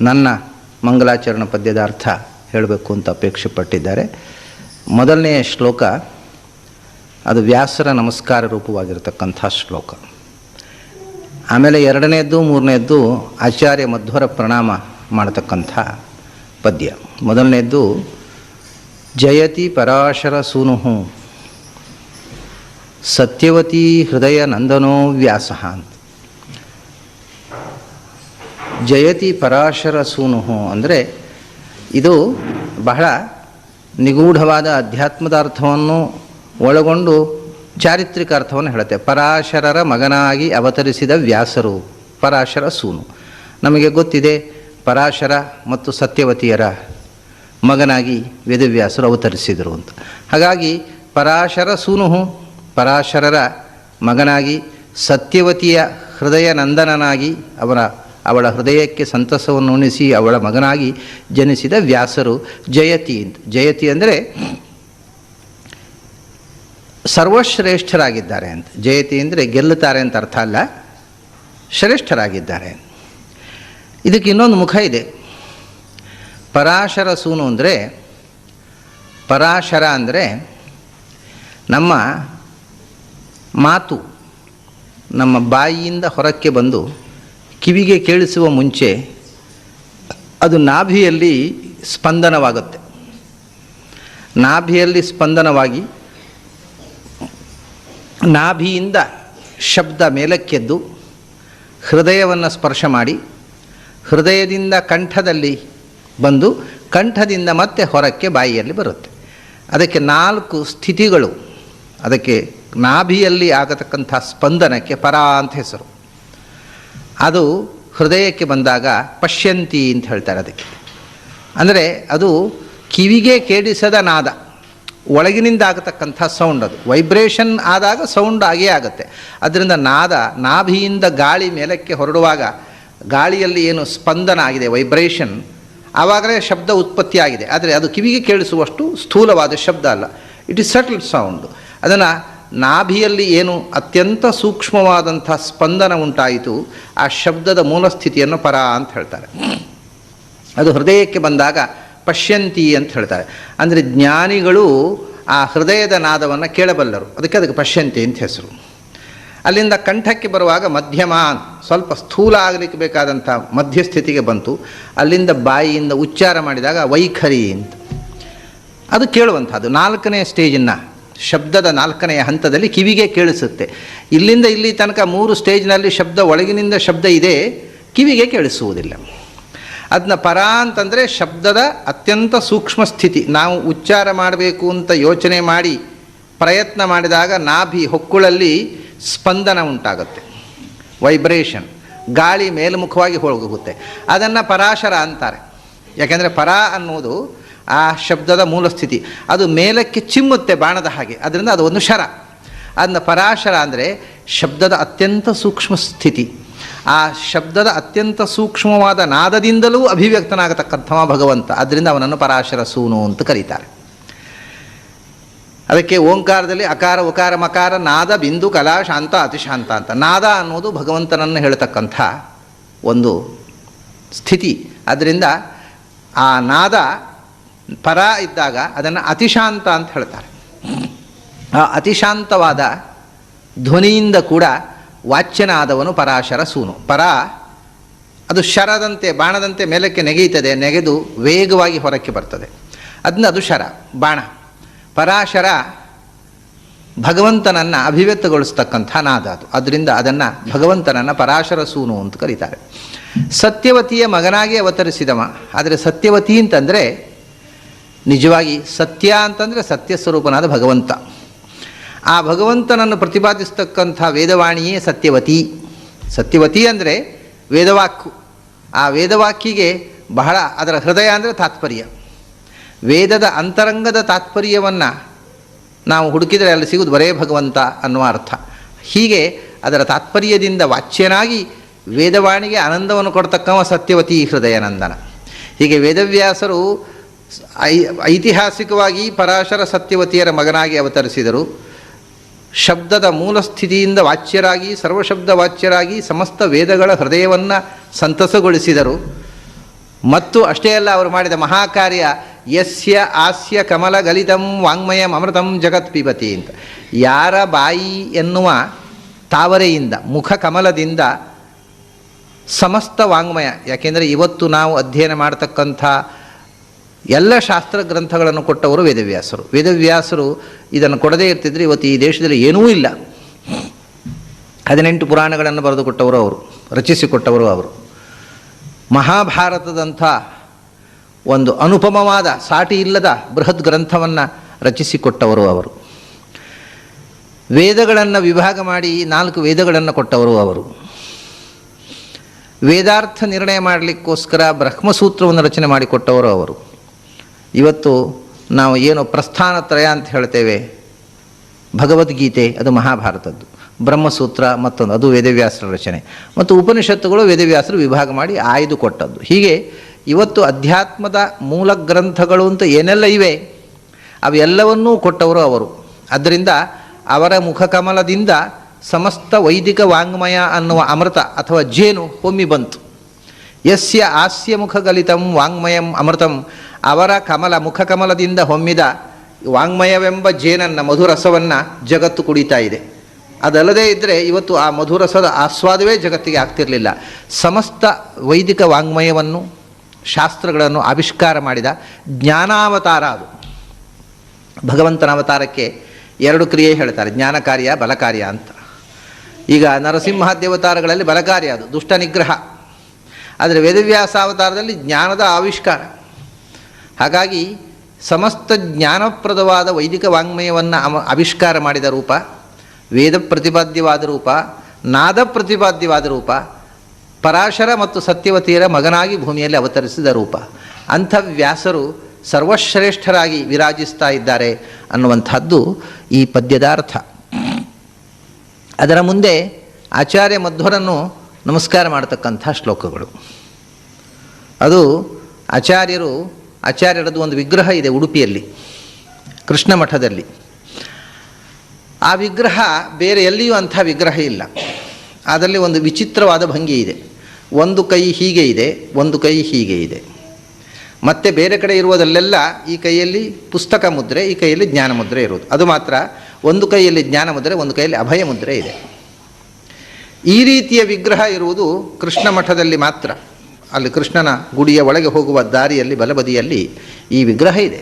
ನನ್ನ ಮಂಗಲಾಚರಣ ಪದ್ಯದ ಅರ್ಥ ಹೇಳಬೇಕು ಅಂತ ಅಪೇಕ್ಷೆ ಪಟ್ಟಿದ್ದಾರೆ ಮೊದಲನೆಯ ಶ್ಲೋಕ, ಅದು ವ್ಯಾಸರ ನಮಸ್ಕಾರ ರೂಪವಾಗಿರತಕ್ಕಂಥ ಶ್ಲೋಕ. ಆಮೇಲೆ ಎರಡನೇದ್ದು ಮೂರನೇದ್ದು ಆಚಾರ್ಯ ಮಧ್ವರ ಪ್ರಣಾಮ ಮಾಡತಕ್ಕಂಥ ಪದ್ಯ. ಮೊದಲನೇದ್ದು ಜಯತಿ ಪರಾಶರ ಸೂನುಹು, ಸತ್ಯವತಿ ಹೃದಯ ನಂದನೋ ವ್ಯಾಸ ಅಂತ. ಜಯತಿ ಪರಾಶರ ಸೂನುಹು ಅಂದರೆ ಇದು ಬಹಳ ನಿಗೂಢವಾದ ಅಧ್ಯಾತ್ಮದ ಅರ್ಥವನ್ನು ಒಳಗೊಂಡು ಚಾರಿತ್ರಿಕ ಅರ್ಥವನ್ನು ಹೇಳುತ್ತೆ. ಪರಾಶರರ ಮಗನಾಗಿ ಅವತರಿಸಿದ ವ್ಯಾಸರು ಪರಾಶರ ಸೂನು ನಮಗೆ ಗೊತ್ತಿದೆ ಪರಾಶರ ಮತ್ತು ಸತ್ಯವತಿಯರ ಮಗನಾಗಿ ವೇದವ್ಯಾಸರು ಅವತರಿಸಿದರು ಅಂತ. ಹಾಗಾಗಿ ಪರಾಶರ ಸೂನುಹು ಪರಾಶರರ ಮಗನಾಗಿ ಸತ್ಯವತಿಯ ಹೃದಯ ನಂದನನಾಗಿ ಅವರ ಅವಳ ಹೃದಯಕ್ಕೆ ಸಂತಸವನ್ನು ಉಣಿಸಿ ಅವಳ ಮಗನಾಗಿ ಜನಿಸಿದ ವ್ಯಾಸರು ಜಯತಿ ಅಂತ. ಜಯತಿ ಅಂದರೆ ಸರ್ವಶ್ರೇಷ್ಠರಾಗಿದ್ದಾರೆ ಅಂತ. ಜಯತಿ ಅಂದರೆ ಗೆಲ್ಲುತ್ತಾರೆ ಅಂತ ಅರ್ಥ ಅಲ್ಲ. ಶ್ರೇಷ್ಠರಾಗಿದ್ದಾರೆ ಇದಕ್ಕೆ ಇನ್ನೊಂದು ಮುಖ ಇದೆ. ಪರಾಶರ ಸೂನು ಅಂದರೆ, ಪರಾಶರ ಅಂದರೆ ನಮ್ಮ ಮಾತು, ನಮ್ಮ ಬಾಯಿಯಿಂದ ಹೊರಕ್ಕೆ ಬಂದು ಕಿವಿಗೆ ಕೇಳಿಸುವ ಮುಂಚೆ ಅದು ನಾಭಿಯಲ್ಲಿ ಸ್ಪಂದನವಾಗುತ್ತೆ. ನಾಭಿಯಲ್ಲಿ ಸ್ಪಂದನವಾಗಿ ನಾಭಿಯಿಂದ ಶಬ್ದ ಮೇಲಕ್ಕೆದ್ದು ಹೃದಯವನ್ನು ಸ್ಪರ್ಶ ಮಾಡಿ ಹೃದಯದಿಂದ ಕಂಠದಲ್ಲಿ ಬಂದು ಕಂಠದಿಂದ ಮತ್ತೆ ಹೊರಕ್ಕೆ ಬಾಯಿಯಲ್ಲಿ ಬರುತ್ತೆ. ಅದಕ್ಕೆ ನಾಲ್ಕು ಸ್ಥಿತಿಗಳು, ಅದಕ್ಕೆ ನಾಭಿಯಲ್ಲಿ ಆಗತಕ್ಕಂಥ ಸ್ಪಂದನಕ್ಕೆ ಪರ ಅಂತ ಹೆಸರು. ಅದು ಹೃದಯಕ್ಕೆ ಬಂದಾಗ ಪಶ್ಯಂತಿ ಅಂತ ಹೇಳ್ತಾರೆ ಅದಕ್ಕೆ. ಅಂದರೆ ಅದು ಕಿವಿಗೆ ಕೇಳಿಸದ ನಾದ, ಒಳಗಿನಿಂದ ಆಗತಕ್ಕಂಥ ಸೌಂಡ್ ಅದು. ವೈಬ್ರೇಷನ್ ಆದಾಗ ಸೌಂಡ್ ಆಗೇ ಆಗುತ್ತೆ. ಅದರಿಂದ ನಾದ, ನಾಭಿಯಿಂದ ಗಾಳಿ ಮೇಲಕ್ಕೆ ಹೊರಡುವಾಗ ಗಾಳಿಯಲ್ಲಿ ಏನು ಸ್ಪಂದನ ಆಗಿದೆ ವೈಬ್ರೇಷನ್ ಆವಾಗಲೇ ಶಬ್ದ ಉತ್ಪತ್ತಿಯಾಗಿದೆ ಆದರೆ ಅದು ಕಿವಿಗೆ ಕೇಳಿಸುವಷ್ಟು ಸ್ಥೂಲವಾದ ಶಬ್ದ ಅಲ್ಲ. ಇಟ್ ಇಸ್ ಸಟಲ್ ಸೌಂಡ್ ಅದನ್ನು ನಾಭಿಯಲ್ಲಿ ಏನು ಅತ್ಯಂತ ಸೂಕ್ಷ್ಮವಾದಂಥ ಸ್ಪಂದನ ಉಂಟಾಯಿತು, ಆ ಶಬ್ದದ ಮೂಲ ಸ್ಥಿತಿಯನ್ನು ಪರ ಅಂತ ಹೇಳ್ತಾರೆ. ಅದು ಹೃದಯಕ್ಕೆ ಬಂದಾಗ ಪಶ್ಯಂತಿ ಅಂತ ಹೇಳ್ತಾರೆ. ಅಂದರೆ ಜ್ಞಾನಿಗಳು ಆ ಹೃದಯದ ನಾದವನ್ನು ಕೇಳಬಲ್ಲರು. ಅದಕ್ಕೆ ಅದಕ್ಕೆ ಪಶ್ಯಂತಿ ಅಂತ ಹೆಸರು. ಅಲ್ಲಿಂದ ಕಂಠಕ್ಕೆ ಬರುವಾಗ ಮಧ್ಯಮ ಸ್ವಲ್ಪ ಸ್ಥೂಲ ಆಗಲಿಕ್ಕೆ ಬೇಕಾದಂಥ ಮಧ್ಯಸ್ಥಿತಿಗೆ ಬಂತು. ಅಲ್ಲಿಂದ ಬಾಯಿಯಿಂದ ಉಚ್ಚಾರ ಮಾಡಿದಾಗ ವೈಖರಿ ಅಂತ. ಅದು ಕೇಳುವಂಥದ್ದು. ನಾಲ್ಕನೇ ಸ್ಟೇಜನ್ನು ಶಬ್ದದ ನಾಲ್ಕನೆಯ ಹಂತದಲ್ಲಿ ಕಿವಿಗೆ ಕೇಳಿಸುತ್ತೆ. ಇಲ್ಲಿಂದ ಇಲ್ಲಿ ತನಕ ಮೂರು ಸ್ಟೇಜ್ನಲ್ಲಿ ಶಬ್ದ ಒಳಗಿನಿಂದ ಶಬ್ದ ಇದೆ, ಕಿವಿಗೆ ಕೇಳಿಸುವುದಿಲ್ಲ. ಅದನ್ನ ಪರ ಅಂತಂದರೆ ಶಬ್ದದ ಅತ್ಯಂತ ಸೂಕ್ಷ್ಮ ಸ್ಥಿತಿ. ನಾವು ಉಚ್ಚಾರ ಮಾಡಬೇಕು ಅಂತ ಯೋಚನೆ ಮಾಡಿ ಪ್ರಯತ್ನ ಮಾಡಿದಾಗ ನಾಭಿ ಹೊಕ್ಕುಳಲ್ಲಿ ಸ್ಪಂದನ ಉಂಟಾಗುತ್ತೆ. ವೈಬ್ರೇಷನ್ ಗಾಳಿ ಮೇಲ್ಮುಖವಾಗಿ ಹೋಗುತ್ತೆ ಅದನ್ನು ಪರಾಶರ ಅಂತಾರೆ. ಯಾಕೆಂದರೆ ಪರ ಅನ್ನುವುದು ಆ ಶಬ್ದದ ಮೂಲ ಸ್ಥಿತಿ. ಅದು ಮೇಲಕ್ಕೆ ಚಿಮ್ಮುತ್ತೆ ಬಾಣದ ಹಾಗೆ. ಅದರಿಂದ ಅದು ಒಂದು ಶರ. ಅದನ್ನ ಪರಾಶರ ಅಂದರೆ ಶಬ್ದದ ಅತ್ಯಂತ ಸೂಕ್ಷ್ಮ ಸ್ಥಿತಿ. ಆ ಶಬ್ದದ ಅತ್ಯಂತ ಸೂಕ್ಷ್ಮವಾದ ನಾದದಿಂದಲೂ ಅಭಿವ್ಯಕ್ತನಾಗತಕ್ಕಂಥವ ಭಗವಂತ. ಅದರಿಂದ ಅವನನ್ನು ಪರಾಶರ ಸೂನು ಅಂತ ಕರೀತಾರೆ. ಅದಕ್ಕೆ ಓಂಕಾರದಲ್ಲಿ ಅಕಾರ, ಉಕಾರ, ಮಕಾರ, ನಾದ, ಬಿಂದು, ಕಲಾ, ಶಾಂತ, ಅತಿಶಾಂತ ಅಂತ. ನಾದ ಅನ್ನೋದು ಭಗವಂತನನ್ನು ಹೇಳ್ತಕ್ಕಂಥ ಒಂದು ಸ್ಥಿತಿ. ಅದರಿಂದ ಆ ನಾದ ಪರ ಇದ್ದಾಗ ಅದನ್ನು ಅತಿಶಾಂತ ಅಂತ ಹೇಳ್ತಾರೆ. ಆ ಅತಿಶಾಂತವಾದ ಧ್ವನಿಯಿಂದ ಕೂಡ ವಾಚ್ಯನಾದವನು ಪರಾಶರ ಸೂನು. ಪರ ಅದು ಶರದಂತೆ, ಬಾಣದಂತೆ ಮೇಲಕ್ಕೆ ನೆಗೆಯುತ್ತದೆ, ನೆಗೆದು ವೇಗವಾಗಿ ಹೊರಕ್ಕೆ ಬರ್ತದೆ. ಅದನ್ನ ಅದು ಶರ, ಬಾಣ. ಪರಾಶರ ಭಗವಂತನನ್ನು ಅಭಿವ್ಯಕ್ತಗೊಳಿಸ್ತಕ್ಕಂಥ ನಾದ ಅದು. ಅದರಿಂದ ಅದನ್ನು ಭಗವಂತನನ್ನು ಪರಾಶರ ಸೂನು ಅಂತ ಕರೀತಾರೆ. ಸತ್ಯವತಿಯ ಮಗನಾಗಿ ಅವತರಿಸಿದವ. ಆದರೆ ಸತ್ಯವತಿ ಅಂತಂದರೆ ನಿಜವಾಗಿ ಸತ್ಯ ಅಂತಂದರೆ ಸತ್ಯ ಸ್ವರೂಪನಾದ ಭಗವಂತ. ಆ ಭಗವಂತನನ್ನು ಪ್ರತಿಪಾದಿಸ್ತಕ್ಕಂಥ ವೇದವಾಣಿಯೇ ಸತ್ಯವತಿ. ಸತ್ಯವತಿ ಅಂದರೆ ವೇದವಾಕ್ಕು. ಆ ವೇದವಾಕ್ಕಿಗೆ ಬಹಳ ಅದರ ಹೃದಯ ಅಂದರೆ ತಾತ್ಪರ್ಯ. ವೇದದ ಅಂತರಂಗದ ತಾತ್ಪರ್ಯವನ್ನು ನಾವು ಹುಡುಕಿದರೆ ಅಲ್ಲಿ ಸಿಗುವುದು ಬರೇ ಭಗವಂತ ಅನ್ನುವ ಅರ್ಥ. ಹೀಗೆ ಅದರ ತಾತ್ಪರ್ಯದಿಂದ ವಾಚ್ಯನಾಗಿ ವೇದವಾಣಿಗೆ ಆನಂದವನ್ನು ಕೊಡ್ತಕ್ಕವ ಸತ್ಯವತಿ ಹೃದಯನಂದನ. ಹೀಗೆ ವೇದವ್ಯಾಸರು ಐತಿಹಾಸಿಕವಾಗಿ ಪರಾಶರ ಸತ್ಯವತಿಯರ ಮಗನಾಗಿ ಅವತರಿಸಿದರು. ಶಬ್ದದ ಮೂಲ ಸ್ಥಿತಿಯಿಂದ ವಾಚ್ಯರಾಗಿ, ಸರ್ವಶಬ್ದ ವಾಚ್ಯರಾಗಿ ಸಮಸ್ತ ವೇದಗಳ ಹೃದಯವನ್ನು ಸಂತಸಗೊಳಿಸಿದರು. ಮತ್ತು ಅಷ್ಟೇ ಅಲ್ಲ, ಅವರು ಮಾಡಿದ ಮಹಾಕಾರ್ಯ, ಯಸ್ಯ, ಆಸ್ಯ, ಕಮಲ, ಗಲಿತಂ, ವಾಂಗ್ಮಯಂ, ಅಮೃತಂ, ಜಗತ್ ಪಿಬತಿ ಅಂತ. ಯಾರ ಬಾಯಿ ಎನ್ನುವ ತಾವರೆಯಿಂದ, ಮುಖ ಕಮಲದಿಂದ ಸಮಸ್ತ ವಾಂಗ್ಮಯ, ಯಾಕೆಂದರೆ ಇವತ್ತು ನಾವು ಅಧ್ಯಯನ ಮಾಡ್ತಕ್ಕಂಥ ಎಲ್ಲ ಶಾಸ್ತ್ರ ಗ್ರಂಥಗಳನ್ನು ಕೊಟ್ಟವರು ವೇದವ್ಯಾಸರು. ವೇದವ್ಯಾಸರು ಇದನ್ನು ಕೊಡದೇ ಇರ್ತಿದ್ರೆ ಇವತ್ತು ಈ ದೇಶದಲ್ಲಿ ಏನೂ ಇಲ್ಲ. ಹದಿನೆಂಟು ಪುರಾಣಗಳನ್ನು ಬರೆದುಕೊಟ್ಟವರು ಅವರು ರಚಿಸಿಕೊಟ್ಟವರು ಅವರು. ಮಹಾಭಾರತದಂಥ ಒಂದು ಅನುಪಮವಾದ, ಸಾಟಿ ಇಲ್ಲದ ಬೃಹತ್ ಗ್ರಂಥವನ್ನು ರಚಿಸಿಕೊಟ್ಟವರು ಅವರು. ವೇದಗಳನ್ನು ವಿಭಾಗ ಮಾಡಿ ನಾಲ್ಕು ವೇದಗಳನ್ನು ಕೊಟ್ಟವರು ಅವರು. ವೇದಾರ್ಥ ನಿರ್ಣಯ ಮಾಡಲಿಕ್ಕೋಸ್ಕರ ಬ್ರಹ್ಮಸೂತ್ರವನ್ನು ರಚನೆ ಮಾಡಿಕೊಟ್ಟವರು ಅವರು. ಇವತ್ತು ನಾವು ಏನು ಪ್ರಸ್ಥಾನ ತ್ರಯ ಅಂತ ಹೇಳ್ತೇವೆ, ಭಗವದ್ಗೀತೆ, ಅದು ಮಹಾಭಾರತದ್ದು. ಬ್ರಹ್ಮಸೂತ್ರ ಮತ್ತೊಂದು, ಅದು ವೇದವ್ಯಾಸರ ರಚನೆ. ಮತ್ತು ಉಪನಿಷತ್ತುಗಳು ವೇದವ್ಯಾಸರು ವಿಭಾಗ ಮಾಡಿ ಆಯ್ದು ಕೊಟ್ಟದ್ದು. ಹೀಗೆ ಇವತ್ತು ಅಧ್ಯಾತ್ಮದ ಮೂಲ ಗ್ರಂಥಗಳು ಅಂತ ಏನೆಲ್ಲ ಇವೆ, ಅವೆಲ್ಲವನ್ನೂ ಕೊಟ್ಟವರು ಅವರು. ಅದರಿಂದ ಅವರ ಮುಖಕಮಲದಿಂದ ಸಮಸ್ತ ವೈದಿಕ ವಾಂಗ್ಮಯ ಅನ್ನುವ ಅಮೃತ ಅಥವಾ ಜೇನು ಹೊಮ್ಮಿ ಬಂತು. ಯಸ್ಯ ಹಾಸ್ಯ ಮುಖಗಲಿತಂ ವಾಂಗ್ಮಯಂ ಅಮೃತಂ ಅವರ ಕಮಲ ಮುಖಕಮಲದಿಂದ ಹೊಮ್ಮಿದ ವಾಂಗ್ಮಯವೆಂಬ ಜೇನನ್ನು ಮಧುರಸವನ್ನು ಜಗತ್ತು ಕುಡಿತಾ ಇದೆ. ಅದಲ್ಲದೆ ಇದ್ದರೆ ಇವತ್ತು ಆ ಮಧುರಸದ ಆಸ್ವಾದವೇ ಜಗತ್ತಿಗೆ ಆಗ್ತಿರಲಿಲ್ಲ. ಸಮಸ್ತ ವೈದಿಕ ವಾಂಗ್ಮಯವನ್ನು, ಶಾಸ್ತ್ರಗಳನ್ನು ಆವಿಷ್ಕಾರ ಮಾಡಿದ ಜ್ಞಾನಾವತಾರ ಅದು. ಭಗವಂತನ ಅವತಾರಕ್ಕೆ ಎರಡು ಕ್ರಿಯೆ ಹೇಳ್ತಾರೆ ಜ್ಞಾನ ಕಾರ್ಯ ಬಲ ಕಾರ್ಯ ಅಂತ. ಈಗ ನರಸಿಂಹ ನರಸಿಂಹಾದ್ಯವತಾರಗಳಲ್ಲಿ ಬಲಕಾರ್ಯ ಅದು ದುಷ್ಟ ನಿಗ್ರಹ ಆದರೆ ವೇದವ್ಯಾಸ ಅವತಾರದಲ್ಲಿ ಜ್ಞಾನದ ಆವಿಷ್ಕಾರ. ಹಾಗಾಗಿ ಸಮಸ್ತ ಜ್ಞಾನಪ್ರದವಾದ ವೈದಿಕ ವಾಂಗ್ಮಯವನ್ನು ಅಮ ಆವಿಷ್ಕಾರ ಮಾಡಿದ ರೂಪ, ವೇದ ಪ್ರತಿಪಾದ್ಯವಾದ ರೂಪ, ನಾದ ಪ್ರತಿಪಾದ್ಯವಾದ ರೂಪ, ಪರಾಶರ ಮತ್ತು ಸತ್ಯವತಿಯರ ಮಗನಾಗಿ ಭೂಮಿಯಲ್ಲಿ ಅವತರಿಸಿದ ರೂಪ. ಅಂಥ ವ್ಯಾಸರು ಸರ್ವಶ್ರೇಷ್ಠರಾಗಿ ವಿರಾಜಿಸ್ತಾ ಇದ್ದಾರೆ ಅನ್ನುವಂಥದ್ದು ಈ ಪದ್ಯದ ಅರ್ಥ ಅದರ ಮುಂದೆ ಆಚಾರ್ಯ ಮಧ್ವರನ್ನು ನಮಸ್ಕಾರ ಮಾಡತಕ್ಕಂಥ ಶ್ಲೋಕಗಳು. ಅದು ಆಚಾರ್ಯರು ಆಚಾರ್ಯರದ್ದು ಒಂದು ವಿಗ್ರಹ ಇದೆ ಉಡುಪಿಯಲ್ಲಿ, ಕೃಷ್ಣ ಮಠದಲ್ಲಿ. ಆ ವಿಗ್ರಹ ಬೇರೆ ಎಲ್ಲಿಯೂ ಅಂಥ ವಿಗ್ರಹ ಇಲ್ಲ. ಅದರಲ್ಲಿ ಒಂದು ವಿಚಿತ್ರವಾದ ಭಂಗಿ ಇದೆ. ಒಂದು ಕೈ ಹೀಗೆ ಇದೆ, ಒಂದು ಕೈ ಹೀಗೆ ಇದೆ. ಮತ್ತೆ ಬೇರೆ ಕಡೆ ಇರುವುದಲ್ಲೆಲ್ಲ ಈ ಕೈಯಲ್ಲಿ ಪುಸ್ತಕ ಮುದ್ರೆ, ಈ ಕೈಯಲ್ಲಿ ಜ್ಞಾನ ಮುದ್ರೆ ಇರುವುದು. ಅದು ಮಾತ್ರ ಒಂದು ಕೈಯಲ್ಲಿ ಜ್ಞಾನ ಮುದ್ರೆ, ಒಂದು ಕೈಯಲ್ಲಿ ಅಭಯ ಮುದ್ರೆ ಇದೆ. ಈ ರೀತಿಯ ವಿಗ್ರಹ ಇರುವುದು ಕೃಷ್ಣ ಮಠದಲ್ಲಿ ಮಾತ್ರ. ಅಲ್ಲಿ ಕೃಷ್ಣನ ಗುಡಿಯ ಒಳಗೆ ಹೋಗುವ ದಾರಿಯಲ್ಲಿ, ಬಲಬದಿಯಲ್ಲಿ ಈ ವಿಗ್ರಹ ಇದೆ.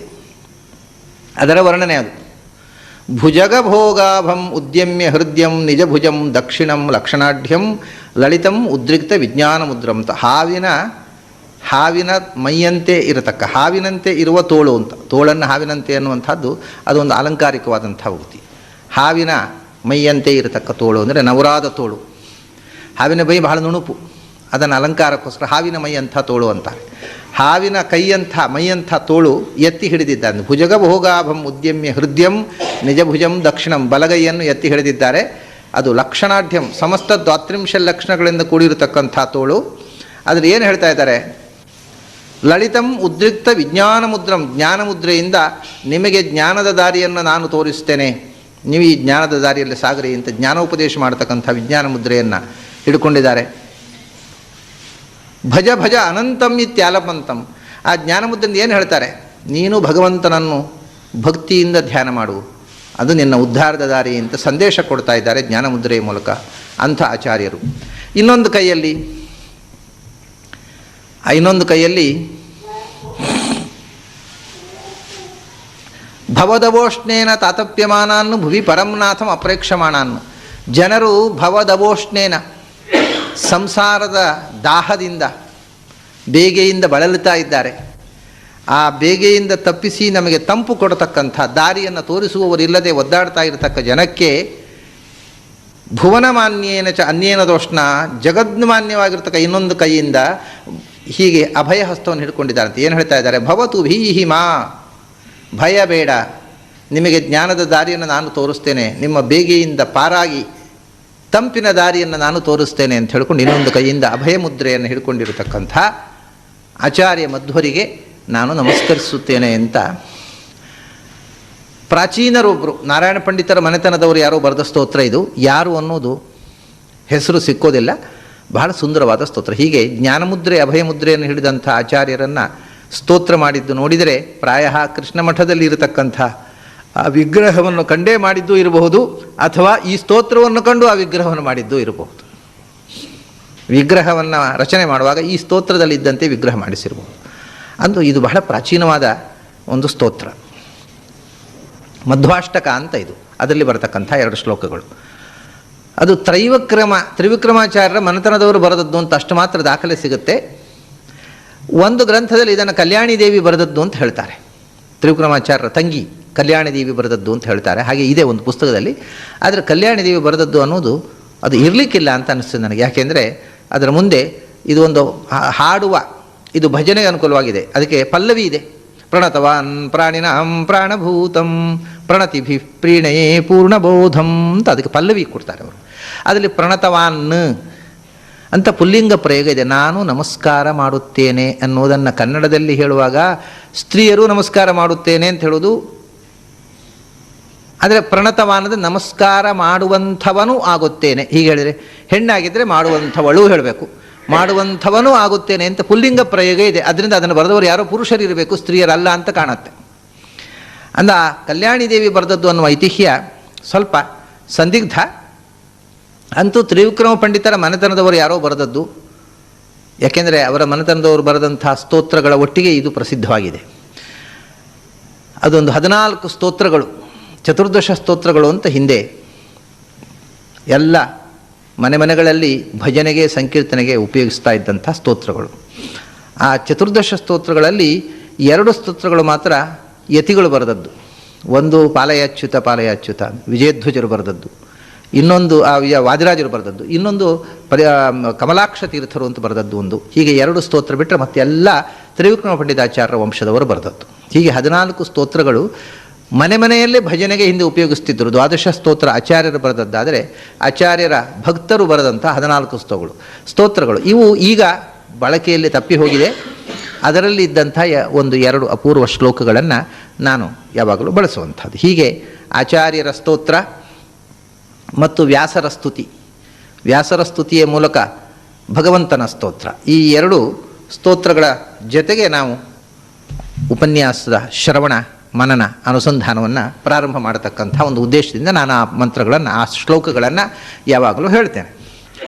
ಅದರ ವರ್ಣನೆ ಅದು. ಭುಜಗ ಭೋಗಾಭಂ ಉದ್ಯಮ್ಯ ಹೃದ್ಯಂ ನಿಜಭುಜಂ ದಕ್ಷಿಣಂ ಲಕ್ಷಣಾಢ್ಯಂ ಲಲಿತಂ ಉದ್ರಿಕ್ತ ವಿಜ್ಞಾನ ಮುದ್ರಂ ಅಂತ ಹಾವಿನ ಹಾವಿನ ಮೈಯಂತೆ ಇರತಕ್ಕ, ಹಾವಿನಂತೆ ಇರುವ ತೋಳು ಅಂತ. ತೋಳನ್ನು ಹಾವಿನಂತೆ ಅನ್ನುವಂಥದ್ದು ಅದೊಂದು ಅಲಂಕಾರಿಕವಾದಂಥ ಉಕ್ತಿ ಹಾವಿನ ಮೈಯಂತೆ ಇರತಕ್ಕ ತೋಳು ಅಂದರೆ ನವರಾದ ತೋಳು. ಹಾವಿನ ಬೈ ಬಹಳ ನುಣುಪು. ಅದನ್ನು ಅಲಂಕಾರಕ್ಕೋಸ್ಕರ ಹಾವಿನ ಮೈ ಅಂಥ ತೋಳು ಅಂತಾರೆ ಹಾವಿನ ಕೈಯಂಥ, ಮೈಯಂಥ ತೋಳು ಎತ್ತಿ ಹಿಡಿದಿದ್ದಾನೆ. ಭುಜಗ ಭೋಗಾಭಂ ಉದ್ಯಮ್ಯ ಹೃದಯಂ, ನಿಜಭುಜಂ ದಕ್ಷಿಣಂ ಬಲಗೈಯನ್ನು ಎತ್ತಿ ಹಿಡಿದಿದ್ದಾರೆ. ಅದು ಲಕ್ಷಣಾಢ್ಯಂ, ಸಮಸ್ತ ದ್ವಾತ್ರಿಂಶ ಲಕ್ಷಣಗಳಿಂದ ಕೂಡಿರತಕ್ಕಂಥ ತೋಳು. ಆದರೆ ಏನು ಹೇಳ್ತಾ ಇದ್ದಾರೆ? ಲಲಿತಂ ಉದ್ರಿಕ್ತ ವಿಜ್ಞಾನ ಮುದ್ರಂ ಜ್ಞಾನ ಮುದ್ರೆಯಿಂದ ನಿಮಗೆ ಜ್ಞಾನದ ದಾರಿಯನ್ನು ನಾನು ತೋರಿಸ್ತೇನೆ. ನೀವು ಈ ಜ್ಞಾನದ ದಾರಿಯಲ್ಲಿ ಸಾಗರಿ ಅಂತ ಜ್ಞಾನೋಪದೇಶ ಮಾಡತಕ್ಕಂಥ ವಿಜ್ಞಾನ ಮುದ್ರೆಯನ್ನು ಹಿಡ್ಕೊಂಡಿದ್ದಾರೆ. ಭಜ ಭಜ ಅನಂತಂ ಇತ್ಯಾಲಪಂತಂ. ಆ ಜ್ಞಾನ ಮುದ್ರೆಯಿಂದ ಏನು ಹೇಳ್ತಾರೆ? ನೀನು ಭಗವಂತನನ್ನು ಭಕ್ತಿಯಿಂದ ಧ್ಯಾನ ಮಾಡು. ಅದು ನಿನ್ನ ಉದ್ಧಾರದ ದಾರಿ ಅಂತ ಸಂದೇಶ ಕೊಡ್ತಾ ಇದ್ದಾರೆ ಜ್ಞಾನಮುದ್ರೆಯ ಮೂಲಕ ಅಂಥ ಆಚಾರ್ಯರು. ಇನ್ನೊಂದು ಕೈಯಲ್ಲಿ ಇನ್ನೊಂದು ಕೈಯಲ್ಲಿ ಭವದವೋಷ್ಣೇನ ತಾತಪ್ಯಮಾನಾನ್ನು ಭುವಿ ಪರಂನಾಥಂ ಅಪ್ರೇಕ್ಷಮಾಣಾನ್ನು ಜನರು ಭವದವೋಷ್ಣೇನ ಸಂಸಾರದ ದಾಹದಿಂದ, ಬೇಗೆಯಿಂದ ಬಳಲುತ್ತಾ ಇದ್ದಾರೆ. ಆ ಬೇಗೆಯಿಂದ ತಪ್ಪಿಸಿ ನಮಗೆ ತಂಪು ಕೊಡತಕ್ಕಂಥ ದಾರಿಯನ್ನು ತೋರಿಸುವವರಿಲ್ಲದೆ ಒದ್ದಾಡ್ತಾ ಇರತಕ್ಕ ಜನಕ್ಕೆ ಭುವನಮಾನ್ಯೇನ ಚ ಅನ್ಯೇನ ದೋಷ್ಣ ಜಗದ್ಮಾನ್ಯವಾಗಿರ್ತಕ್ಕ ಇನ್ನೊಂದು ಕೈಯಿಂದ ಹೀಗೆ ಅಭಯ ಹಸ್ತವನ್ನು ಹಿಡ್ಕೊಂಡಿದ್ದಾರೆ ಅಂತ ಏನು ಹೇಳ್ತಾ ಇದ್ದಾರೆ? ಭವತು ಭೀಹಿ ಮಾ. ಭಯ ಬೇಡ. ನಿಮಗೆ ಜ್ಞಾನದ ದಾರಿಯನ್ನು ನಾನು ತೋರಿಸ್ತೇನೆ. ನಿಮ್ಮ ಬೇಗೆಯಿಂದ ಪಾರಾಗಿ ತಂಪಿನ ದಾರಿಯನ್ನು ನಾನು ತೋರಿಸ್ತೇನೆ ಅಂತ ಹೇಳ್ಕೊಂಡು ಇನ್ನೊಂದು ಕೈಯಿಂದ ಅಭಯ ಮುದ್ರೆಯನ್ನು ಹಿಡ್ಕೊಂಡಿರತಕ್ಕಂಥ ಆಚಾರ್ಯ ಮಧ್ವರಿಗೆ ನಾನು ನಮಸ್ಕರಿಸುತ್ತೇನೆ ಅಂತ. ಪ್ರಾಚೀನರೊಬ್ಬರು ನಾರಾಯಣ ಪಂಡಿತರ ಮನೆತನದವರು ಯಾರೋ ಬರೆದ ಸ್ತೋತ್ರ ಇದು. ಯಾರು ಅನ್ನೋದು ಹೆಸರು ಸಿಕ್ಕೋದಿಲ್ಲ. ಬಹಳ ಸುಂದರವಾದ ಸ್ತೋತ್ರ. ಹೀಗೆ ಜ್ಞಾನಮುದ್ರೆ ಅಭಯಮುದ್ರೆಯನ್ನು ಹಿಡಿದಂಥ ಆಚಾರ್ಯರನ್ನು ಸ್ತೋತ್ರ ಮಾಡಿದ್ದು ನೋಡಿದರೆ ಪ್ರಾಯ ಕೃಷ್ಣ ಮಠದಲ್ಲಿ ಇರತಕ್ಕಂಥ ಆ ವಿಗ್ರಹವನ್ನು ಕಂಡೇ ಮಾಡಿದ್ದು ಇರಬಹುದು, ಅಥವಾ ಈ ಸ್ತೋತ್ರವನ್ನು ಕಂಡು ಆ ವಿಗ್ರಹವನ್ನು ಮಾಡಿದ್ದು ಇರಬಹುದು. ವಿಗ್ರಹವನ್ನು ರಚನೆ ಮಾಡುವಾಗ ಈ ಸ್ತೋತ್ರದಲ್ಲಿದ್ದಂತೆ ವಿಗ್ರಹ ಮಾಡಿಸಿರಬಹುದು. ಅಂದು ಇದು ಬಹಳ ಪ್ರಾಚೀನವಾದ ಒಂದು ಸ್ತೋತ್ರ. ಮಧ್ವಾಷ್ಟಕ ಅಂತ ಇದು. ಅದರಲ್ಲಿ ಬರತಕ್ಕಂಥ ಎರಡು ಶ್ಲೋಕಗಳು. ಅದು ತ್ರೈವಕ್ರಮ, ತ್ರಿವಿಕ್ರಮಾಚಾರ್ಯರ ಮನೆತನದವರು ಬರೆದದ್ದು ಅಂತ ಅಷ್ಟು ಮಾತ್ರ ದಾಖಲೆ ಸಿಗುತ್ತೆ. ಒಂದು ಗ್ರಂಥದಲ್ಲಿ ಇದನ್ನು ಕಲ್ಯಾಣಿ ದೇವಿ ಬರೆದದ್ದು ಅಂತ ಹೇಳ್ತಾರೆ. ತ್ರಿವಿಕ್ರಮಾಚಾರ್ಯರ ತಂಗಿ. ಕಲ್ಯಾಣಿ ದೇವಿ ಬರೆದದ್ದು ಅಂತ ಹೇಳ್ತಾರೆ. ಹಾಗೆ ಇದೆ ಒಂದು ಪುಸ್ತಕದಲ್ಲಿ. ಆದರೆ ಕಲ್ಯಾಣಿ ದೇವಿ ಬರೆದದ್ದು ಅನ್ನೋದು ಅದು ಇರಲಿಕ್ಕಿಲ್ಲ ಅಂತ ಅನಿಸ್ತದೆ ನನಗೆ. ಯಾಕೆಂದರೆ ಅದರ ಮುಂದೆ ಇದು ಒಂದು ಹಾಡುವ, ಇದು ಭಜನೆಗೆ ಅನುಕೂಲವಾಗಿದೆ. ಅದಕ್ಕೆ ಪಲ್ಲವಿ ಇದೆ. ಪ್ರಣತವಾನ್ ಪ್ರಾಣಿನಾಂ ಪ್ರಾಣಭೂತಂ, ಪ್ರಣತಿಭಿ ಪ್ರೀಣಯೇ ಪೂರ್ಣಬೋಧಂ ಅಂತ ಅದಕ್ಕೆ ಪಲ್ಲವಿ ಕೊಡ್ತಾರೆ ಅವರು. ಅದರಲ್ಲಿ ಪ್ರಣತವಾನ್ ಅಂತ ಪುಲ್ಲಿಂಗ ಪ್ರಯೋಗ ಇದೆ. ನಾನು ನಮಸ್ಕಾರ ಮಾಡುತ್ತೇನೆ ಅನ್ನೋದನ್ನು ಕನ್ನಡದಲ್ಲಿ ಹೇಳುವಾಗ ಸ್ತ್ರೀಯರು ನಮಸ್ಕಾರ ಮಾಡುತ್ತೇನೆ ಅಂತ ಹೇಳೋದು ಆದರೆ ಪ್ರಣತವಾನದ ನಮಸ್ಕಾರ ಮಾಡುವಂಥವನೂ ಆಗುತ್ತೇನೆ. ಹೀಗೆ ಹೇಳಿದರೆ ಹೆಣ್ಣಾಗಿದ್ದರೆ ಮಾಡುವಂಥವಳು ಹೇಳಬೇಕು. ಮಾಡುವಂಥವನೂ ಆಗುತ್ತೇನೆ ಅಂತ ಪುಲ್ಲಿಂಗ ಪ್ರಯೋಗ ಇದೆ. ಅದರಿಂದ ಅದನ್ನು ಬರೆದವರು ಯಾರೋ ಪುರುಷರಿರಬೇಕು ಸ್ತ್ರೀಯರಲ್ಲ ಅಂತ ಕಾಣುತ್ತೆ. ಅಂದ ಕಲ್ಯಾಣಿ ದೇವಿ ಬರೆದದ್ದು ಅನ್ನುವ ಐತಿಹ್ಯ ಸ್ವಲ್ಪ ಸಂದಿಗ್ಧ. ಅಂತೂ ತ್ರಿವಿಕ್ರಮ ಪಂಡಿತರ ಮನೆತನದವರು ಯಾರೋ ಬರೆದದ್ದು. ಯಾಕೆಂದರೆ ಅವರ ಮನೆತನದವರು ಬರೆದಂತಹ ಸ್ತೋತ್ರಗಳ ಒಟ್ಟಿಗೆ ಇದು ಪ್ರಸಿದ್ಧವಾಗಿದೆ. ಅದೊಂದು ಹದಿನಾಲ್ಕು ಸ್ತೋತ್ರಗಳು. ಚತುರ್ದಶ ಸ್ತೋತ್ರಗಳು ಅಂತ ಹಿಂದೆ ಎಲ್ಲ ಮನೆ ಮನೆಗಳಲ್ಲಿ ಭಜನೆಗೆ ಸಂಕೀರ್ತನೆಗೆ ಉಪಯೋಗಿಸ್ತಾ ಇದ್ದಂಥ ಸ್ತೋತ್ರಗಳು. ಆ ಚತುರ್ದಶ ಸ್ತೋತ್ರಗಳಲ್ಲಿ ಎರಡು ಸ್ತೋತ್ರಗಳು ಮಾತ್ರ ಯತಿಗಳು ಬರೆದದ್ದು. ಒಂದು ಪಾಲಯಾಚ್ಯುತ ಪಾಲಯಾಚ್ಯುತ, ವಿಜಯಧ್ವಜರು ಬರೆದದ್ದು. ಇನ್ನೊಂದು ಆ ವಾದಿರಾಜರು ಬರೆದದ್ದು. ಇನ್ನೊಂದು ಪರಿ ಕಮಲಾಕ್ಷ ತೀರ್ಥರು ಅಂತ ಬರೆದದ್ದು ಒಂದು. ಹೀಗೆ ಎರಡು ಸ್ತೋತ್ರ ಬಿಟ್ಟರೆ ಮತ್ತೆಲ್ಲ ತ್ರಿವಿಕ್ರಮ ಪಂಡಿತಾಚಾರ್ಯರ ವಂಶದವರು ಬರೆದದ್ದು. ಹೀಗೆ ಹದಿನಾಲ್ಕು ಸ್ತೋತ್ರಗಳು ಮನೆ ಮನೆಯಲ್ಲೇ ಭಜನೆಗೆ ಹಿಂದೆ ಉಪಯೋಗಿಸ್ತಿದ್ದರು ದ್ವಾದಶ ಸ್ತೋತ್ರ ಆಚಾರ್ಯರು ಬರೆದದ್ದಾದರೆ ಆಚಾರ್ಯರ ಭಕ್ತರು ಬರೆದಂಥ ಹದಿನಾಲ್ಕು ಸ್ತೋಗಳು, ಸ್ತೋತ್ರಗಳು. ಇವು ಈಗ ಬಳಕೆಯಲ್ಲಿ ತಪ್ಪಿ ಹೋಗಿದೆ. ಅದರಲ್ಲಿ ಇದ್ದಂಥ ಒಂದು ಎರಡು ಅಪೂರ್ವ ಶ್ಲೋಕಗಳನ್ನು ನಾನು ಯಾವಾಗಲೂ ಬಳಸುವಂಥದ್ದು. ಹೀಗೆ ಆಚಾರ್ಯರ ಸ್ತೋತ್ರ ಮತ್ತು ವ್ಯಾಸರ ಸ್ತುತಿ. ವ್ಯಾಸರ ಸ್ತುತಿಯ ಮೂಲಕ ಭಗವಂತನ ಸ್ತೋತ್ರ. ಈ ಎರಡು ಸ್ತೋತ್ರಗಳ ಜೊತೆಗೆ ನಾವು ಉಪನ್ಯಾಸದ ಶ್ರವಣ ಮನನ ಅನುಸಂಧಾನವನ್ನು ಪ್ರಾರಂಭ ಮಾಡತಕ್ಕಂಥ ಒಂದು ಉದ್ದೇಶದಿಂದ ನಾನು ಆ ಮಂತ್ರಗಳನ್ನು ಆ ಶ್ಲೋಕಗಳನ್ನು ಯಾವಾಗಲೂ ಹೇಳ್ತೇನೆ.